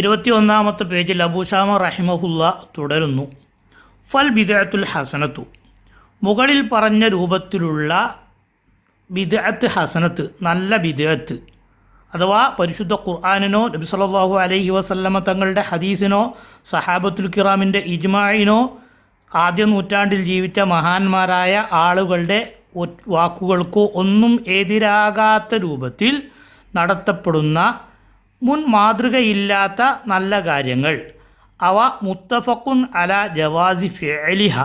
ഇരുപത്തിയൊന്നാമത്തെ പേജിൽ അബൂഷാമ റഹിമഹുല്ല തുടരുന്നു. ഫൽ ബിദഅത്തുൽ ഹസനത്തു. മുകളിൽ പറഞ്ഞ രൂപത്തിലുള്ള ബിദഅത്ത് ഹസനത്ത് നല്ല ബിദഅത്ത്. അഥവാ പരിശുദ്ധ ഖുർആാനിനോ നബി സല്ലല്ലാഹു അലൈഹി വസല്ലമ തങ്ങളുടെ ഹദീസിനോ സഹാബത്തുൽ കിറാമിന്റെ ഇജ്മായിനോ ആദ്യ നൂറ്റാണ്ടിൽ ജീവിച്ച മഹാന്മാരായ ആളുകളുടെ വാക്കുകൾക്കോ ഒന്നും എതിരാകാത്ത രൂപത്തിൽ നടത്തപ്പെടുന്ന മുൻ മാതൃകയില്ലാത്ത നല്ല കാര്യങ്ങൾ. അവ മുത്തഫക്കുൻ അല ജവാസി ഫെലിഹ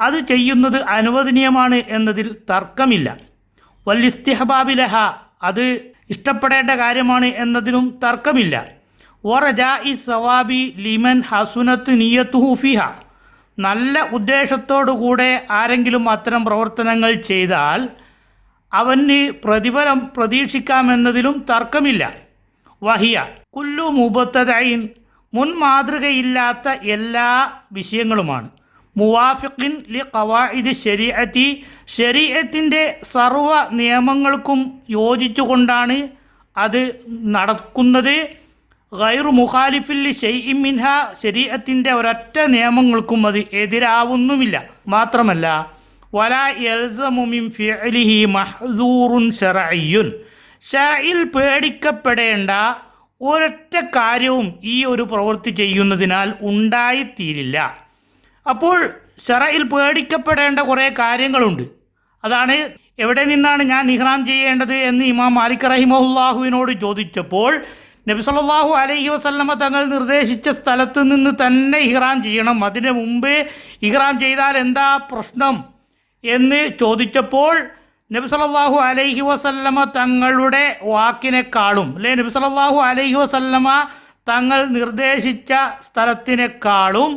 അത് ചെയ്യുന്നത് അനുവദനീയമാണ് എന്നതിൽ തർക്കമില്ല. വല്ലിസ്തിഹബാബിലഹ അത് ഇഷ്ടപ്പെടേണ്ട കാര്യമാണ് എന്നതിനും തർക്കമില്ല. വറജാ ഇ സവാബി ലിമൻ ഹസുനത്ത് നിയത്തുഹുഫിഹ നല്ല ഉദ്ദേശത്തോടുകൂടെ ആരെങ്കിലും അത്തരം പ്രവർത്തനങ്ങൾ ചെയ്താൽ അവന് പ്രതിഫലം പ്രതീക്ഷിക്കാമെന്നതിലും തർക്കമില്ല. വഹിയ. കുല്ലു മുബത്തതൈൻ മുൻ മാതൃകയില്ലാത്ത എല്ലാ വിഷയങ്ങളുമാണ്. മുവാഫിഖിൻ ലി ഖവാഇദ് ശരീഅത്തി. ശരീഅത്തിന്റെ സർവ നിയമങ്ങൾക്കും യോജിച്ചുകൊണ്ടാണ് അത് നടക്കുന്നത്. ഗൈറു മുഖാലിഫിൽ ഷെയ്ഇം മിൻഹ. ശരീഅത്തിന്റെ ഒരൊറ്റ നിയമങ്ങൾക്കും അത് എതിരാവുന്നുമില്ല. മാത്രമല്ല വലാ എൽസമുമിം ഫിഅലിഹി മഹ്സൂറുൻ ഷറയ്യുൻ ഷറയിൽ പേടിക്കപ്പെടേണ്ട ഒരൊറ്റ കാര്യവും ഈ ഒരു പ്രവൃത്തി ചെയ്യുന്നതിനാൽ ഉണ്ടായിത്തീരില്ല. അപ്പോൾ ഷറയിൽ പേടിക്കപ്പെടേണ്ട കുറേ കാര്യങ്ങളുണ്ട്. അതാണ് എവിടെ നിന്നാണ് ഞാൻ ഇഹ്റാം ചെയ്യേണ്ടത് എന്ന് ഇമാം മാലിക് റഹിമഹുല്ലാഹുവിനോട് ചോദിച്ചപ്പോൾ നബി സല്ലല്ലാഹു അലൈഹി വസല്ലമ തങ്ങൾ നിർദ്ദേശിച്ച സ്ഥലത്ത് നിന്ന് തന്നെ ഇഹ്റാം ചെയ്യണം. അതിന് മുമ്പ് ഇഹ്റാം ചെയ്താൽ എന്താ പ്രശ്നം എന്ന് ചോദിച്ചപ്പോൾ നബി സല്ലല്ലാഹു അലൈഹി വസല്ലമ തങ്ങളുടെ വാക്കിനെക്കാളും അല്ലെ? നബി സല്ലല്ലാഹു അലൈഹി വസല്ലമ തങ്ങൾ നിർദ്ദേശിച്ച സ്ഥലത്തിനേക്കാളും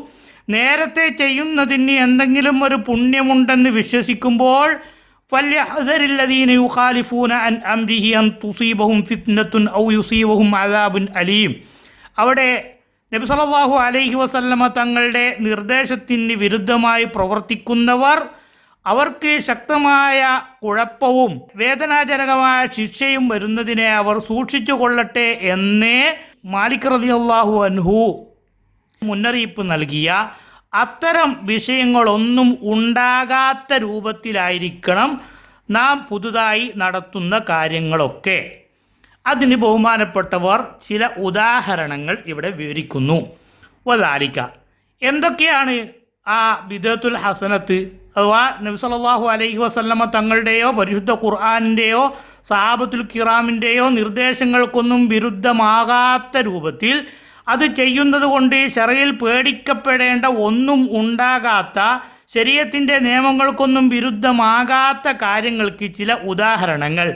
നേരത്തെ ചെയ്യുന്നതിന് എന്തെങ്കിലും ഒരു പുണ്യമുണ്ടെന്ന് വിശ്വസിക്കുമ്പോൾ ഫല്യഹദരില്ലദീന യുഖാലിഫൂന അൻ അംരിഹി അൻ തുസീബഹും ഫിത്നത്തുൻ ഔ യുസീബഹും അദാബുൻ അലീം. അവിടെ നബി സല്ലല്ലാഹു അലൈഹി വസല്ലമ തങ്ങളുടെ നിർദ്ദേശത്തിന് വിരുദ്ധമായി പ്രവർത്തിക്കുന്നവർ അവർക്ക് ശക്തമായ കുഴപ്പവും വേദനാജനകമായ ശിക്ഷയും വരുന്നതിനെ അവർ സൂക്ഷിച്ചു കൊള്ളട്ടെ എന്നേ മാലിക് റളിയല്ലാഹു അൻഹു മുന്നറിയിപ്പ് നൽകിയ അത്തരം വിഷയങ്ങളൊന്നും ഉണ്ടാകാത്ത രൂപത്തിലായിരിക്കണം നാം പുതുതായി നടത്തുന്ന കാര്യങ്ങളൊക്കെ. അതിന് ബഹുമാനപ്പെട്ടവർ ചില ഉദാഹരണങ്ങൾ ഇവിടെ വിവരിക്കുന്നു. വദാലിക്ക എന്തൊക്കെയാണ് ആ ബിദത്തുൽ ഹസനത്ത്? അഥവാ നബി സല്ലല്ലാഹു അലൈഹി വസല്ലമ തങ്ങളുടെയോ പരിശുദ്ധ ഖുർആാനിന്റെയോ സഹാബത്തുൽ കിറാമിന്റെയോ നിർദ്ദേശങ്ങൾക്കൊന്നും വിരുദ്ധമാകാത്ത രൂപത്തിൽ അത് ചെയ്യുന്നത് കൊണ്ട് ഷറയിൽ പേടിക്കപ്പെടേണ്ട ഒന്നും ഉണ്ടാകാത്ത ശരീരത്തിന്റെ നിയമങ്ങൾക്കൊന്നും വിരുദ്ധമാകാത്ത കാര്യങ്ങൾക്ക് ചില ഉദാഹരണങ്ങൾ.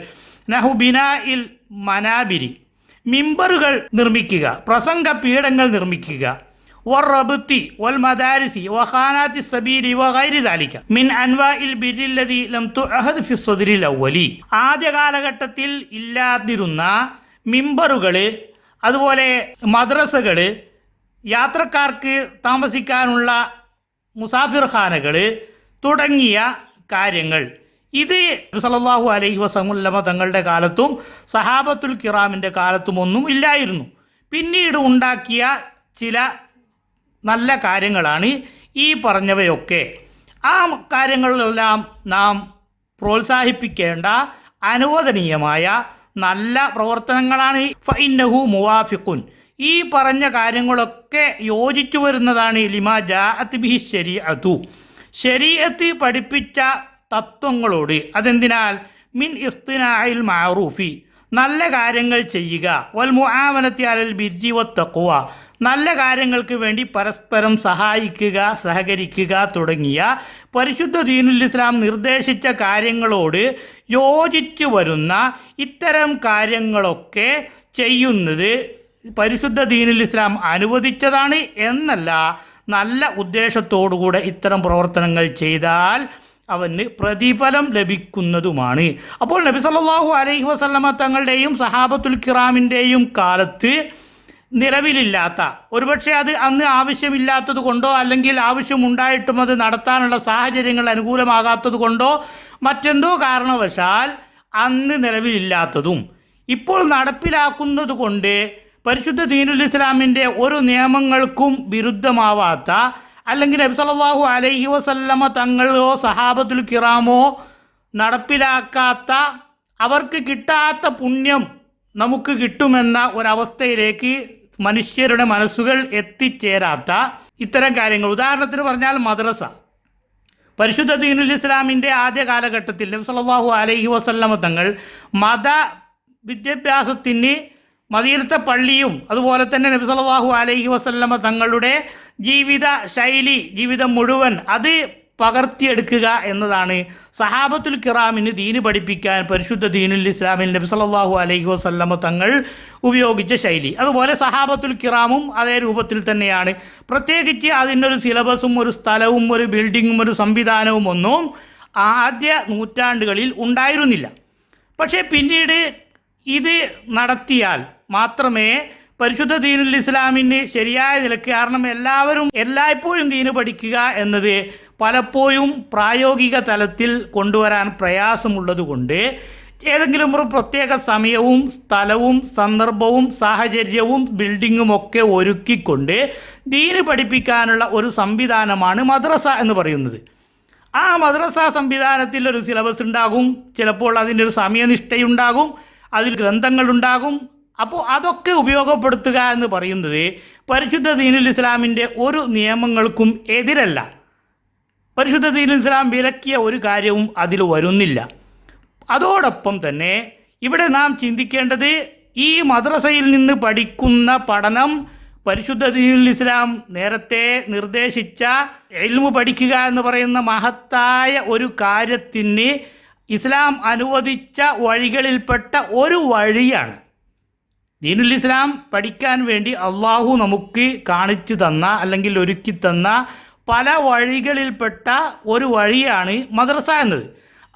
നഹുബിന ഇൽ മനാബിരി. മിമ്പറുകൾ നിർമ്മിക്കുക പ്രസംഗ പീഠങ്ങൾ നിർമ്മിക്കുക. والربط والمدارس وخانات السبيل وغير ذلك من أنواع البر الذي لم تعهد في الصدر الأولي ആദ്യ കാലഘട്ടത്തിൽ ഇല്ലാതിരുന്ന മിമ്പറുകൾ അതുപോലെ മദ്രസകൾ യാത്രക്കാർക്ക് താമസിക്കാനുള്ള മുസാഫിർ ഖാനകൾ തുടങ്ങിയ കാര്യങ്ങൾ ഇത് സല്ലല്ലാഹു അലൈഹി വസല്ലമ തങ്ങളുടെ കാലത്തും സഹാബത്തുൽ കിറാമിൻ്റെ കാലത്തും ഒന്നും ഇല്ലായിരുന്നു പിന്നീട് ഉണ്ടാക്കിയ ചില നല്ല കാര്യങ്ങളാണ് ഈ പറഞ്ഞവയൊക്കെ. ആ കാര്യങ്ങളിലെല്ലാം നാം പ്രോത്സാഹിപ്പിക്കേണ്ട അനുവദനീയമായ നല്ല പ്രവർത്തനങ്ങളാണ്. ഫൈനഹു മുവാഫിഖുൻ. ഈ പറഞ്ഞ കാര്യങ്ങളൊക്കെ യോജിച്ചു വരുന്നതാണ്. ലിമാ ജാഅത്ത് ബിഹി ശരീഅത്തു. ശരീഅത്ത് പഠിപ്പിച്ച തത്വങ്ങളോട്. അതെന്തിനാൽ? മിൻ ഇസ്തിനായിൽ മാറൂഫി. നല്ല കാര്യങ്ങൾ ചെയ്യുക. വൽ മുആമനത്തി അലൽ നല്ല കാര്യങ്ങൾക്ക് വേണ്ടി പരസ്പരം സഹായിക്കുക സഹകരിക്കുക തുടങ്ങിയ പരിശുദ്ധ ദീനുൽ ഇസ്ലാം നിർദ്ദേശിച്ച കാര്യങ്ങളോട് യോജിച്ചു വരുന്ന ഇത്തരം കാര്യങ്ങളൊക്കെ ചെയ്യുന്നത് പരിശുദ്ധ ദീനുൽ ഇസ്ലാം അനുവദിച്ചതാണ് എന്നല്ല നല്ല ഉദ്ദേശത്തോടുകൂടെ ഇത്തരം പ്രവർത്തനങ്ങൾ ചെയ്താൽ അവന് പ്രതിഫലം ലഭിക്കുന്നതുമാണ്. അപ്പോൾ നബി സല്ലാഹു അലൈഹി വസല്ലമ തങ്ങളുടെയും സഹാബത്തുൽ കിറാമിന്റെയും കാലത്ത് നിലവിലില്ലാത്ത ഒരുപക്ഷെ അത് അന്ന് ആവശ്യമില്ലാത്തത് കൊണ്ടോ അല്ലെങ്കിൽ ആവശ്യമുണ്ടായിട്ടും അത് നടത്താനുള്ള സാഹചര്യങ്ങൾ അനുകൂലമാകാത്തത് കൊണ്ടോ മറ്റെന്തോ കാരണവശാൽ അന്ന് നിലവിലില്ലാത്തതും. ഇപ്പോൾ നടപ്പിലാക്കുന്നത് കൊണ്ട് പരിശുദ്ധ ദീനുൽ ഇസ്ലാമിന്റെ ഒരു നിയമങ്ങൾക്കും വിരുദ്ധമാവാത്ത അല്ലെങ്കിൽ നബ്സലാഹു അലഹി വസല്ലമ തങ്ങളോ സഹാബത്തുൽ കിറാമോ നടപ്പിലാക്കാത്ത അവർക്ക് കിട്ടാത്ത പുണ്യം നമുക്ക് കിട്ടുമെന്ന ഒരവസ്ഥയിലേക്ക് മനുഷ്യരുടെ മനസ്സുകൾ എത്തിച്ചേരാത്ത ഇത്തരം കാര്യങ്ങൾ. ഉദാഹരണത്തിന് പറഞ്ഞാൽ മദ്രസ. പരിശുദ്ധ ദീനുൽ ഇസ്ലാമിന്റെ ആദ്യ കാലഘട്ടത്തിൽ നബി സല്ലല്ലാഹു അലൈഹി വസല്ലമ തങ്ങൾ മത വിദ്യാഭ്യാസത്തിന് മദീനത്തെ പള്ളിയും അതുപോലെ തന്നെ നബി സല്ലല്ലാഹു അലൈഹി വസല്ലമ തങ്ങളുടെ ജീവിത ശൈലി ജീവിതം മുഴുവൻ അത് പകർത്തിയെടുക്കുക എന്നതാണ്. സഹാബത്തുൽ കിറാമിന് ദീന് പഠിപ്പിക്കാൻ പരിശുദ്ധ ദീനുൽ ഇസ്ലാമിൽ നബി സല്ലാഹു അലൈഹി വസല്ലമ തങ്ങൾ ഉപയോഗിച്ച ശൈലി. അതുപോലെ സഹാബത്തുൽ കിറാമും അതേ രൂപത്തിൽ തന്നെയാണ്. പ്രത്യേകിച്ച് അതിനൊരു സിലബസും ഒരു സ്ഥലവും ഒരു ബിൽഡിങ്ങും ഒരു സംവിധാനവും ഒന്നും ആദ്യ നൂറ്റാണ്ടുകളിൽ ഉണ്ടായിരുന്നില്ല. പക്ഷേ പിന്നീട് ഇത് നടത്തിയാൽ മാത്രമേ പരിശുദ്ധ ദീനുൽ ഇസ്ലാമിന് ശരിയായ നിലയ്ക്ക് കാരണം എല്ലാവരും എല്ലായ്പ്പോഴും ദീന് പഠിക്കുക എന്നത് പലപ്പോഴും പ്രായോഗിക തലത്തിൽ കൊണ്ടുവരാൻ പ്രയാസമുള്ളതുകൊണ്ട് ഏതെങ്കിലും ഒരു പ്രത്യേക സമയവും സ്ഥലവും സന്ദർഭവും സാഹചര്യവും ബിൽഡിങ്ങും ഒക്കെ ഒരുക്കിക്കൊണ്ട് ദീന് പഠിപ്പിക്കാനുള്ള ഒരു സംവിധാനമാണ് മദ്രസ എന്ന് പറയുന്നത്. ആ മദ്രസ സംവിധാനത്തിൽ ഒരു സിലബസ് ഉണ്ടാകും. ചിലപ്പോൾ അതിന്റെ ഒരു സമയനിഷ്ഠയുണ്ടാകും. അതിൽ ഗ്രന്ഥങ്ങളുണ്ടാകും. അപ്പോൾ അതൊക്കെ ഉപയോഗപ്പെടുത്തുക എന്ന് പറയുന്നത് പരിശുദ്ധ ദീനുൽ ഇസ്ലാമിന്റെ ഒരു നിയമങ്ങൾക്കും എതിരല്ല. പരിശുദ്ധ ദീനുൽ ഇസ്ലാം വിലക്കിയ ഒരു കാര്യവും അതിൽ വരുന്നില്ല. അതോടൊപ്പം തന്നെ ഇവിടെ നാം ചിന്തിക്കേണ്ടത് ഈ മദ്രസയിൽ നിന്ന് പഠിക്കുന്ന പഠനം പരിശുദ്ധ ദീനുൽ ഇസ്ലാം നേരത്തെ നിർദ്ദേശിച്ച എൽമു പഠിക്കുക എന്ന് പറയുന്ന മഹത്തായ ഒരു കാര്യത്തിന് ഇസ്ലാം അനുവദിച്ച വഴികളിൽപ്പെട്ട ഒരു വഴിയാണ്. ദീനുൽ ഇസ്ലാം പഠിക്കാൻ വേണ്ടി അള്ളാഹു നമുക്ക് കാണിച്ചു തന്ന അല്ലെങ്കിൽ ഒരുക്കി തന്ന പല വഴികളിൽപ്പെട്ട ഒരു വഴിയാണ് മദ്രസ എന്നത്.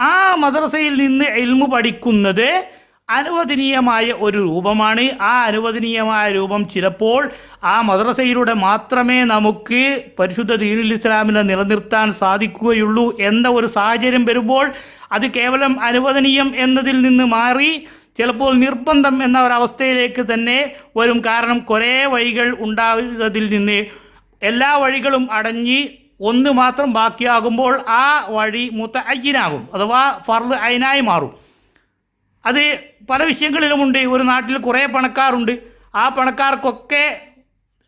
ആ മദ്രസയിൽ നിന്ന് എൽമു പഠിക്കുന്നത് അനുവദനീയമായ ഒരു രൂപമാണ്. ആ അനുവദനീയമായ രൂപം ചിലപ്പോൾ ആ മദ്രസയിലൂടെ മാത്രമേ നമുക്ക് പരിശുദ്ധ ദീനുൽ ഇസ്ലാമിനെ നിലനിർത്താൻ സാധിക്കുകയുള്ളൂ എന്ന ഒരു സാഹചര്യം വരുമ്പോൾ അത് കേവലം അനുവദനീയം എന്നതിൽ നിന്ന് മാറി ചിലപ്പോൾ നിർബന്ധം എന്ന ഒരവസ്ഥയിലേക്ക് തന്നെ വരും. കാരണം കുറേ വഴികൾ ഉണ്ടാകുന്നതിൽ നിന്ന് എല്ലാ വഴികളും അടഞ്ഞ് ഒന്ന് മാത്രം ബാക്കിയാകുമ്പോൾ ആ വഴി മുത്ത അയ്യനാകും അഥവാ ഫർദ് അയിനായി മാറും. അത് പല വിഷയങ്ങളിലുമുണ്ട്. ഒരു നാട്ടിൽ കുറേ പണക്കാരുണ്ട്. ആ പണക്കാർക്കൊക്കെ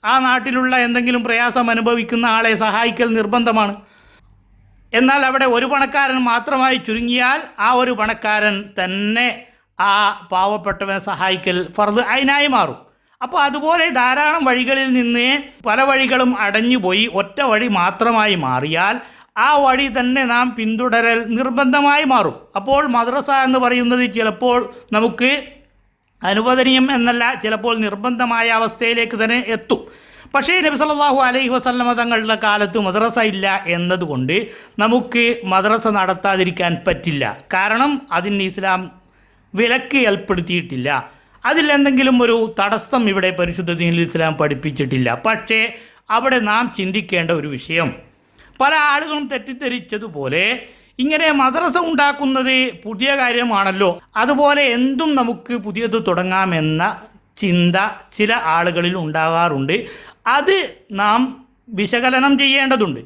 ആ നാട്ടിലുള്ള എന്തെങ്കിലും പ്രയാസം അനുഭവിക്കുന്ന ആളെ സഹായിക്കൽ നിർബന്ധമാണ്. എന്നാൽ അവിടെ ഒരു പണക്കാരൻ മാത്രമായി ചുരുങ്ങിയാൽ ആ ഒരു പണക്കാരൻ തന്നെ ആ പാവപ്പെട്ടവനെ സഹായിക്കൽ ഫർദ് അയിനായി മാറും. അപ്പോൾ അതുപോലെ ധാരാളം വഴികളിൽ നിന്ന് പല വഴികളും അടഞ്ഞുപോയി ഒറ്റ വഴി മാത്രമായി മാറിയാൽ ആ വഴി തന്നെ നാം പിന്തുടരൽ നിർബന്ധമായി മാറും. അപ്പോൾ മദ്രസ എന്ന് പറയുന്നത് ചിലപ്പോൾ നമുക്ക് അനുവദനീയം എന്നല്ല ചിലപ്പോൾ നിർബന്ധമായ അവസ്ഥയിലേക്ക് തന്നെ എത്തും. പക്ഷേ നബി സല്ലാഹു അലൈഹി വസല്ലമ തങ്ങളുടെ കാലത്ത് മദ്രസ ഇല്ല എന്നതുകൊണ്ട് നമുക്ക് മദ്രസ നടത്താതിരിക്കാൻ പറ്റില്ല. കാരണം അതിന് ഇസ്ലാം വിലക്ക് ഏർപ്പെടുത്തിയിട്ടില്ല. അതിൽ എന്തെങ്കിലും ഒരു തടസ്സം ഇവിടെ പരിശുദ്ധ ദീനിൽ ഇസ്ലാം പഠിപ്പിച്ചിട്ടില്ല. പക്ഷേ അവിടെ നാം ചിന്തിക്കേണ്ട ഒരു വിഷയം. പല ആളുകളും തെറ്റിദ്ധരിച്ചതുപോലെ ഇങ്ങനെ മദ്രസ ഉണ്ടാക്കുന്നത് പുതിയ കാര്യമാണല്ലോ. അതുപോലെ എന്തും നമുക്ക് പുതിയത് തുടങ്ങാമെന്ന ചിന്ത ചില ആളുകളിൽ ഉണ്ടാകാറുണ്ട്. അത് നാം വിശകലനം ചെയ്യേണ്ടതുണ്ട്.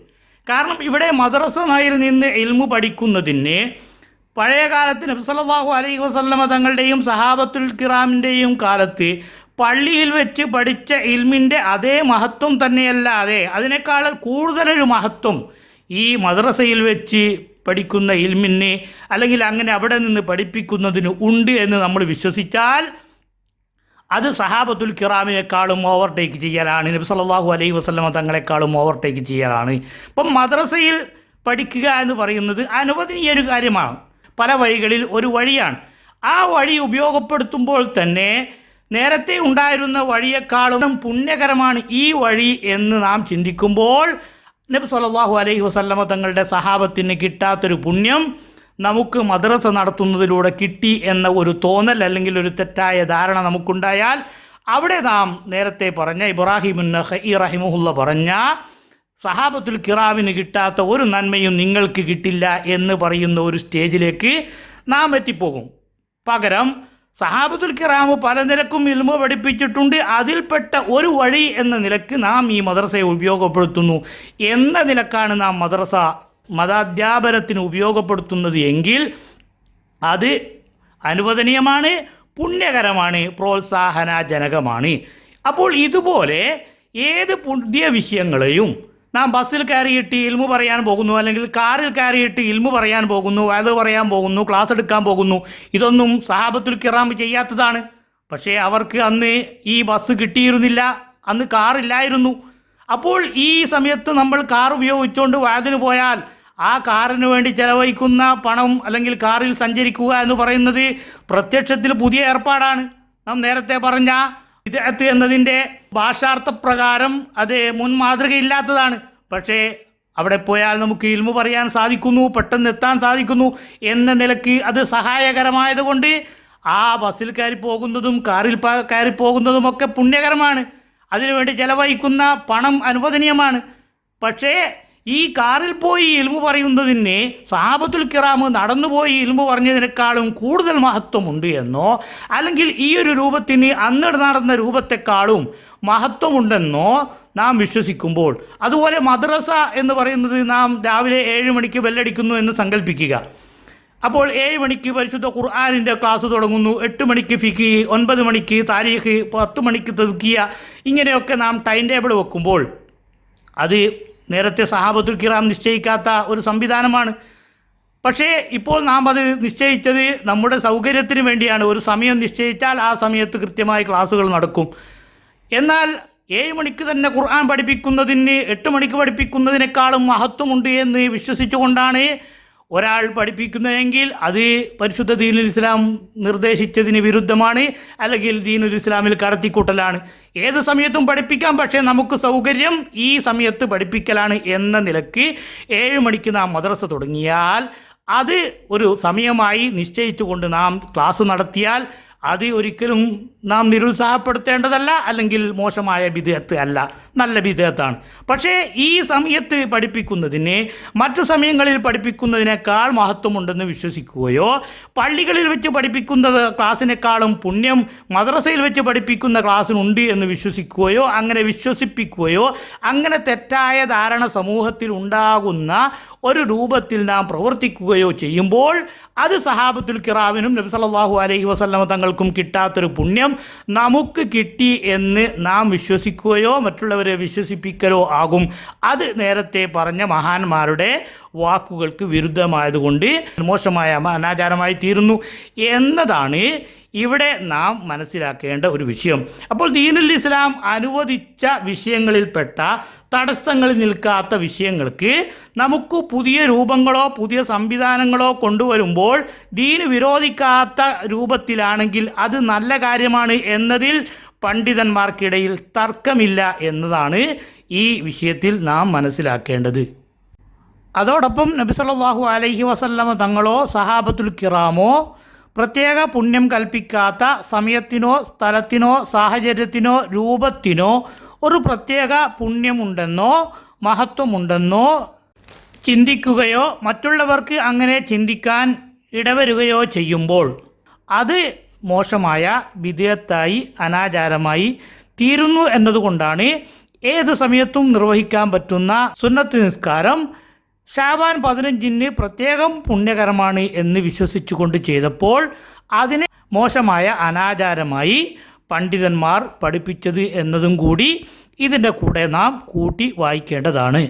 കാരണം ഇവിടെ മദ്രസ നായിൽ നിന്ന് എൽമു പഠിക്കുന്നതിന് പഴയ കാലത്ത് നബ്സല്ലാഹു അലൈഹി വസല്ലമ തങ്ങളുടെയും സഹാബത്തുൽ കിറാമിന്റെയും കാലത്ത് പള്ളിയിൽ വെച്ച് പഠിച്ച ഇൽമിന്റെ അതേ മഹത്വം തന്നെയല്ലാതെ അതിനേക്കാൾ കൂടുതലൊരു മഹത്വം ഈ മദ്രസയിൽ വെച്ച് പഠിക്കുന്ന ഇൽമിന് അല്ലെങ്കിൽ അങ്ങനെ അവിടെ നിന്ന് പഠിപ്പിക്കുന്നതിന് ഉണ്ട് എന്ന് നമ്മൾ വിശ്വസിച്ചാൽ അത് സഹാബത്തുൽ കിറാമിനേക്കാളും ഓവർടേക്ക് ചെയ്യലാണ്. നബി സല്ലല്ലാഹു അലൈഹി വസല്ലമ തങ്ങളെക്കാളും ഓവർടേക്ക് ചെയ്യലാണ്. ഇപ്പം മദ്രസയിൽ പഠിക്കുക എന്ന് പറയുന്നത് അനുവദനീയ ഒരു കാര്യമാണ്. പല വഴികളിൽ ഒരു വഴിയാണ്. ആ വഴി ഉപയോഗപ്പെടുത്തുമ്പോൾ തന്നെ നേരത്തെ ഉണ്ടായിരുന്ന വഴിയേക്കാളും പുണ്യകരമാണ് ഈ വഴി എന്ന് നാം ചിന്തിക്കുമ്പോൾ നബി സല്ലാഹു അലൈഹി വസല്ലമ തങ്ങളുടെ സഹാബത്തിന് കിട്ടാത്തൊരു പുണ്യം നമുക്ക് മദ്രസ നടത്തുന്നതിലൂടെ കിട്ടി എന്ന ഒരു തോന്നൽ അല്ലെങ്കിൽ ഒരു തെറ്റായ ധാരണ നമുക്കുണ്ടായാൽ അവിടെ നാം നേരത്തെ പറഞ്ഞ ഇബ്രാഹിം റഹിമുല്ല പറഞ്ഞ സഹാബത്തുൽ കിറാവിന് കിട്ടാത്ത ഒരു നന്മയും നിങ്ങൾക്ക് കിട്ടില്ല എന്ന് പറയുന്ന ഒരു സ്റ്റേജിലേക്ക് നാം എത്തിപ്പോകും. പകരം സഹാബത്തുൽ കിറാമ് പല നിലക്കും ഇൽമ പഠിപ്പിച്ചിട്ടുണ്ട്. അതിൽപ്പെട്ട ഒരു വഴി എന്ന നിലയ്ക്ക് നാം ഈ മദ്രസയെ ഉപയോഗപ്പെടുത്തുന്നു. എന്ന നിലക്കാണ് നാം മദ്രസ മതാധ്യാപനത്തിന് ഉപയോഗപ്പെടുത്തുന്നത് എങ്കിൽ അത് അനുവദനീയമാണ് പുണ്യകരമാണ് പ്രോത്സാഹനജനകമാണ്. അപ്പോൾ ഇതുപോലെ ഏത് പുതിയ വിഷയങ്ങളെയും നാം ബസ്സിൽ കയറിയിട്ട് ഇൽമു പറയാൻ പോകുന്നു അല്ലെങ്കിൽ കാറിൽ കയറിയിട്ട് ഇൽമു പറയാൻ പോകുന്നു വയത് പറയാൻ പോകുന്നു ക്ലാസ് എടുക്കാൻ പോകുന്നു. ഇതൊന്നും സഹാബത്തുൽ കിറാം ചെയ്യാത്തതാണ്. പക്ഷേ അവർക്ക് അന്ന് ഈ ബസ് കിട്ടിയിരുന്നില്ല അന്ന് കാറില്ലായിരുന്നു അപ്പോൾ ഈ സമയത്ത് നമ്മൾ കാർ ഉപയോഗിച്ചുകൊണ്ട് വയതിന് പോയാൽ ആ കാറിന് വേണ്ടി ചെലവഴിക്കുന്ന പണം അല്ലെങ്കിൽ കാറിൽ സഞ്ചരിക്കുക എന്ന് പറയുന്നത് പ്രത്യക്ഷത്തിൽ പുതിയ ഏർപ്പാടാണ്. നാം നേരത്തെ പറഞ്ഞ വിദഗ്ധ എന്നതിന്റെ ഭാഷാർത്ഥ പ്രകാരം അത് മുൻ മാതൃകയില്ലാത്തതാണ്. പക്ഷേ അവിടെ പോയാൽ നമുക്ക് ഇൽമു പറയാൻ സാധിക്കുന്നു പെട്ടെന്ന് എത്താൻ സാധിക്കുന്നു എന്ന നിലയ്ക്ക് അത് സഹായകരമായതുകൊണ്ട് ആ ബസ്സിൽ കയറി പോകുന്നതും കാറിൽ കയറി പോകുന്നതുമൊക്കെ പുണ്യകരമാണ്. അതിനുവേണ്ടി ചെലവഴിക്കുന്ന പണം അനുവദനീയമാണ്. പക്ഷേ ഈ കാറിൽ പോയി ഇൽമു പറയുന്നതിന് സാബത്തുൽ കിറാമ് നടന്നുപോയി ഇൽമു പറഞ്ഞതിനേക്കാളും കൂടുതൽ മഹത്വമുണ്ട് എന്നോ അല്ലെങ്കിൽ ഈ ഒരു രൂപത്തിന് അന്ന് നടന്ന രൂപത്തെക്കാളും മഹത്വമുണ്ടെന്നോ നാം വിശ്വസിക്കുമ്പോൾ അതുപോലെ മദ്രസ എന്ന് പറയുന്നത് നാം രാവിലെ ഏഴ് മണിക്ക് ബെല്ലടിക്കുന്നു എന്ന് സങ്കല്പിക്കുക അപ്പോൾ ഏഴ് മണിക്ക് പരിശുദ്ധ ഖുർആാനിന്റെ ക്ലാസ് തുടങ്ങുന്നു എട്ട് മണിക്ക് ഫിഖി ഒൻപത് മണിക്ക് താരീഖ് പത്ത് മണിക്ക് തസ്കിയ ഇങ്ങനെയൊക്കെ നാം ടൈം ടേബിൾ വെക്കുമ്പോൾ അത് നേരത്തെ സഹാബത്തുൽ കിറാം നിശ്ചയിക്കാത്ത ഒരു സംവിധാനമാണ്. പക്ഷേ ഇപ്പോൾ നാം അത് നിശ്ചയിച്ചത് നമ്മുടെ സൗകര്യത്തിന് വേണ്ടിയാണ്. ഒരു സമയം നിശ്ചയിച്ചാൽ ആ സമയത്ത് കൃത്യമായി ക്ലാസ്സുകൾ നടക്കും. എന്നാൽ ഏഴ് മണിക്ക് തന്നെ ഖുർആൻ പഠിപ്പിക്കുന്നതിന് എട്ട് മണിക്ക് പഠിപ്പിക്കുന്നതിനേക്കാളും മഹത്വമുണ്ട് എന്ന് വിശ്വസിച്ചുകൊണ്ടാണ് ഒരാൾ പഠിപ്പിക്കുന്നതെങ്കിൽ അത് പരിശുദ്ധ ദീനുൽ ഇസ്ലാം നിർദ്ദേശിച്ചതിന് വിരുദ്ധമാണ് അല്ലെങ്കിൽ ദീനുൽ ഇസ്ലാമിൽ കടത്തിക്കൂട്ടലാണ്. ഏത് സമയത്തും പഠിപ്പിക്കാം പക്ഷേ നമുക്ക് സൗകര്യം ഈ സമയത്ത് പഠിപ്പിക്കലാണ് എന്ന നിലയ്ക്ക് ഏഴ് മണിക്ക് നാം മദ്രസ തുടങ്ങിയാൽ അത് ഒരു സമയമായി നിശ്ചയിച്ചുകൊണ്ട് നാം ക്ലാസ് നടത്തിയാൽ അത് ഒരിക്കലും നാം നിരുത്സാഹപ്പെടുത്തേണ്ടതല്ല അല്ലെങ്കിൽ മോശമായ വിധേയത്ത് അല്ല. നല്ല വിധേയത്താണ്. പക്ഷേ ഈ സമയത്ത് പഠിപ്പിക്കുന്നതിന് മറ്റു സമയങ്ങളിൽ പഠിപ്പിക്കുന്നതിനേക്കാൾ മഹത്വമുണ്ടെന്ന് വിശ്വസിക്കുകയോ പള്ളികളിൽ വെച്ച് പഠിപ്പിക്കുന്നത് ക്ലാസ്സിനേക്കാളും പുണ്യം മദ്രസയിൽ വെച്ച് പഠിപ്പിക്കുന്ന ക്ലാസ്സിനുണ്ട് എന്ന് വിശ്വസിക്കുകയോ അങ്ങനെ വിശ്വസിപ്പിക്കുകയോ അങ്ങനെ തെറ്റായ ധാരണ സമൂഹത്തിൽ ഉണ്ടാകുന്ന ഒരു രൂപത്തിൽ നാം പ്രവർത്തിക്കുകയോ ചെയ്യുമ്പോൾ അത് സഹാബത്തുൽ കിറാവിനും നബി സല്ലല്ലാഹു അലൈഹി വസല്ലമ തങ്ങൾക്കും കിട്ടാത്തൊരു പുണ്യം നമുക്ക് കിട്ടി എന്ന് നാം വിശ്വസിക്കുകയോ മറ്റുള്ളവരെ വിശ്വസിപ്പിക്കലോ ആകും. അത് നേരത്തെ പറഞ്ഞ മഹാന്മാരുടെ വാക്കുകൾക്ക് വിരുദ്ധമായതുകൊണ്ട് മോശമായ അനാചാരമായി തീരുന്നു എന്നതാണ് ഇവിടെ നാം മനസ്സിലാക്കേണ്ട ഒരു വിഷയം. അപ്പോൾ ദീനുൽ ഇസ്ലാം അനുവദിച്ച വിഷയങ്ങളിൽപ്പെട്ട തടസ്സങ്ങളിൽ നിൽക്കാത്ത വിഷയങ്ങൾക്ക് നമുക്ക് പുതിയ രൂപങ്ങളോ പുതിയ സംവിധാനങ്ങളോ കൊണ്ടുവരുമ്പോൾ ദീന് വിരോധിക്കാത്ത രൂപത്തിലാണെങ്കിൽ അത് നല്ല കാര്യമാണ് എന്നതിൽ പണ്ഡിതന്മാർക്കിടയിൽ തർക്കമില്ല എന്നതാണ് ഈ വിഷയത്തിൽ നാം മനസ്സിലാക്കേണ്ടത്. അതോടൊപ്പം നബി സല്ലല്ലാഹു അലൈഹി വസല്ലമ തങ്ങളോ സഹാബത്തുൽ കിറാമോ പ്രത്യേക പുണ്യം കൽപ്പിക്കാത്ത സമയത്തിനോ സ്ഥലത്തിനോ സാഹചര്യത്തിനോ രൂപത്തിനോ ഒരു പ്രത്യേക പുണ്യമുണ്ടെന്നോ മഹത്വമുണ്ടെന്നോ ചിന്തിക്കുകയോ മറ്റുള്ളവർക്ക് അങ്ങനെ ചിന്തിക്കാൻ ഇടവരുകയോ ചെയ്യുമ്പോൾ അത് മോശമായ വിധേയത്തായി അനാചാരമായി തീരുന്നു എന്നതുകൊണ്ടാണ് ഏത് സമയത്തും നിർവഹിക്കാൻ പറ്റുന്ന സുന്നത്ത് നിസ്കാരം ഷാബാൻ പതിനഞ്ചിന് പ്രത്യേകം പുണ്യകരമാണ് എന്ന് വിശ്വസിച്ചുകൊണ്ട് ചെയ്തപ്പോൾ അതിനെ മോശമായ അനാചാരമായി പണ്ഡിതന്മാർ പഠിപ്പിച്ചത് എന്നതും കൂടി ഇതിന്റെ കൂടെ നാം കൂട്ടി വായിക്കേണ്ടതാണ്.